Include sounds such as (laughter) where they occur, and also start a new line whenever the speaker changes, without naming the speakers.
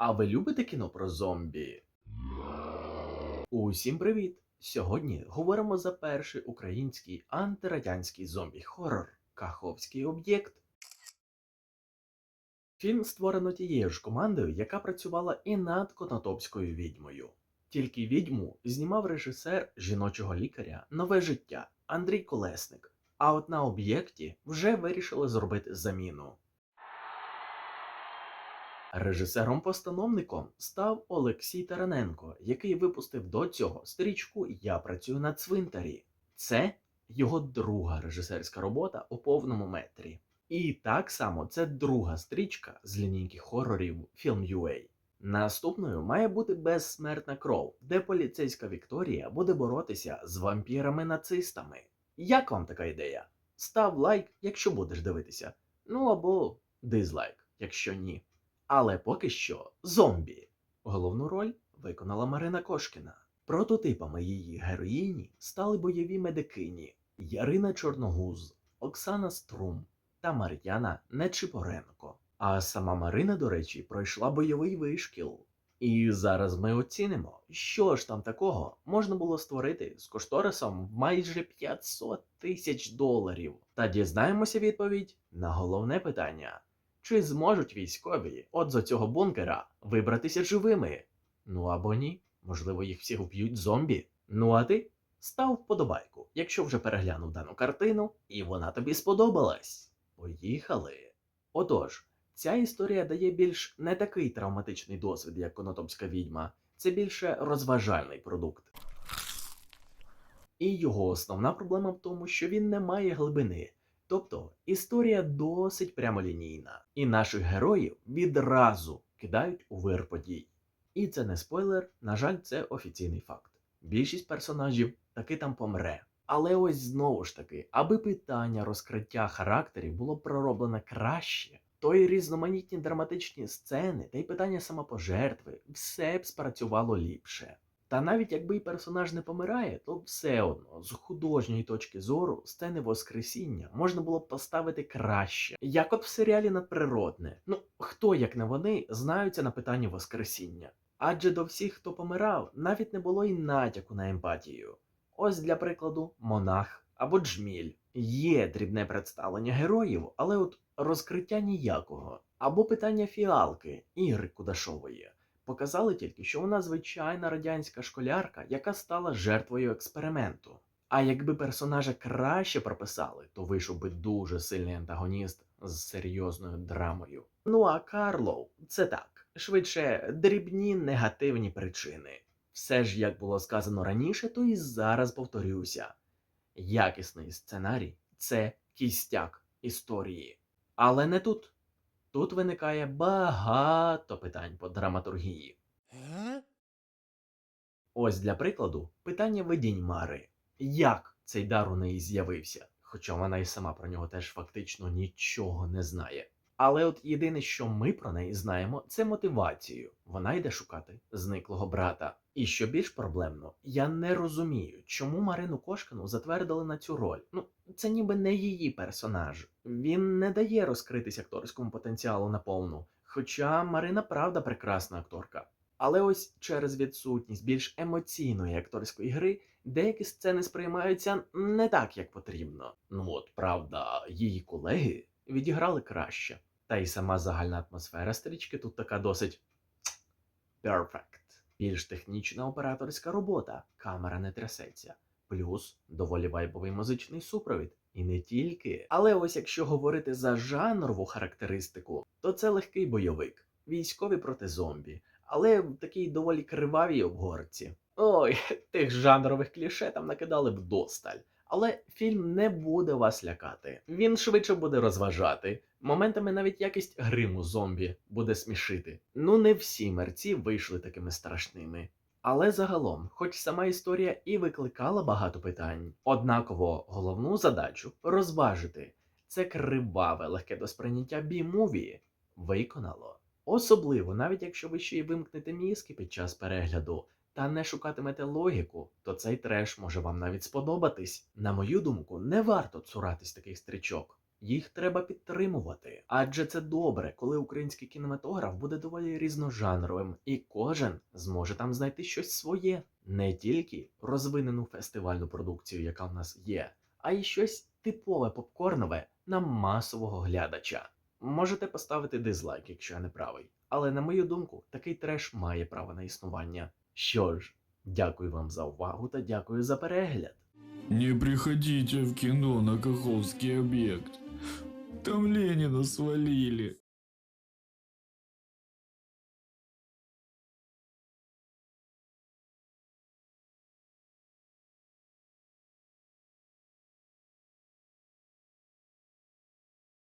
А ви любите кіно про зомбі? Усім привіт! Сьогодні говоримо за перший український антирадянський зомбі-хоррор Каховський об'єкт. Фільм створено тією ж командою, яка працювала і над Конотопською відьмою. Тільки відьму знімав режисер жіночого лікаря Нове життя Андрій Колесник. А от на об'єкті вже вирішили зробити заміну. Режисером-постановником став Олексій Тараненко, який випустив до цього стрічку Я працюю на цвинтарі. Це його друга режисерська робота у повному метрі. І так само це друга стрічка з лінійки хорорів Film.ua. Наступною має бути безсмертна кров, де поліцейська Вікторія буде боротися з вампірами-нацистами. Як вам така ідея? Став лайк, якщо будеш дивитися. Ну або дизлайк, якщо ні. Але поки що зомбі. Головну роль виконала Марина Кошкіна. Прототипами її героїні стали бойові медикині Ярина Чорногуз, Оксана Струм та Мар'яна Нечипоренко. А сама Марина, до речі, пройшла бойовий вишкіл. І зараз ми оцінимо, що ж там такого можна було створити з кошторисом майже 500 тисяч доларів. Та дізнаємося відповідь на головне питання: чи зможуть військові от з цього бункера вибратися живими? Ну або ні, можливо, їх всіх вб'ють зомбі. Ну а ти став вподобайку, якщо вже переглянув дану картину, і вона тобі сподобалась. Поїхали. Отож, ця історія дає більш не такий травматичний досвід, як Конотопська відьма, це більше розважальний продукт. І його основна проблема в тому, що він не має глибини. Тобто історія досить прямолінійна, і наших героїв відразу кидають у вир подій. І це не спойлер, на жаль, це офіційний факт. Більшість персонажів таки там помре. Але ось знову ж таки, аби питання розкриття характерів було пророблене краще, то й різноманітні драматичні сцени та й питання самопожертви все б спрацювало ліпше. Та навіть якби й персонаж не помирає, то все одно з художньої точки зору сцени Воскресіння можна було б поставити краще, як от в серіалі Надприродне. Ну хто, як не вони, знаються на питанні Воскресіння? Адже до всіх, хто помирав, навіть не було й натяку на емпатію. Ось для прикладу, монах або джміль. Є дрібне представлення героїв, але от розкриття ніякого. Або питання фіалки Ігри Кудашової. Показали тільки, що вона звичайна радянська школярка, яка стала жертвою експерименту. А якби персонажа краще прописали, то вийшов би дуже сильний антагоніст з серйозною драмою. Ну а Карлоу це так, швидше дрібні негативні причини. Все ж, як було сказано раніше, то і зараз повторюся. Якісний сценарій це кістяк історії. Але не тут. Тут виникає багато питань по драматургії. Ось для прикладу питання видінь Мари. Як цей дар у неї з'явився? Хоча вона і сама про нього теж фактично нічого не знає. Але от єдине, що ми про неї знаємо, це мотивацію. Вона йде шукати зниклого брата. І що більш проблемно, я не розумію, чому Марину Кошкину затвердили на цю роль. Ну, це ніби не її персонаж. Він не дає розкритись акторському потенціалу наповну. Хоча Марина правда прекрасна акторка. Але ось через відсутність більш емоційної акторської гри деякі сцени сприймаються не так, як потрібно. Ну от правда, її колеги відіграли краще. Та й сама загальна атмосфера стрічки тут така досить perfect. Більш технічна операторська робота, камера не трясеться. Плюс доволі вайбовий музичний супровід. І не тільки. Але ось якщо говорити за жанрову характеристику, то це легкий бойовик, військові проти зомбі, але в такій доволі кривавій обгорці. Ой, (laughs) тих жанрових кліше там накидали б досталь. Але фільм не буде вас лякати. Він швидше буде розважати. Моментами навіть якість гриму зомбі буде смішити. Ну не всі мерці вийшли такими страшними. Але загалом, хоч сама історія і викликала багато питань, однаково головну задачу розважити це криваве легке до сприйняття бі-муві виконало. Особливо, навіть якщо ви ще й вимкнете мізки під час перегляду та не шукатимете логіку, то цей треш може вам навіть сподобатись. На мою думку, не варто цуратись таких стрічок. Їх треба підтримувати, адже це добре, коли український кінематограф буде доволі різножанровим, і кожен зможе там знайти щось своє, не тільки розвинену фестивальну продукцію, яка в нас є, а й щось типове попкорнове на масового глядача. Можете поставити дизлайк, якщо я не правий, але на мою думку, такий треш має право на існування. Що ж, дякую вам за увагу та дякую за перегляд.
Не приходите в кино на Каховский объект. Там Ленина свалили.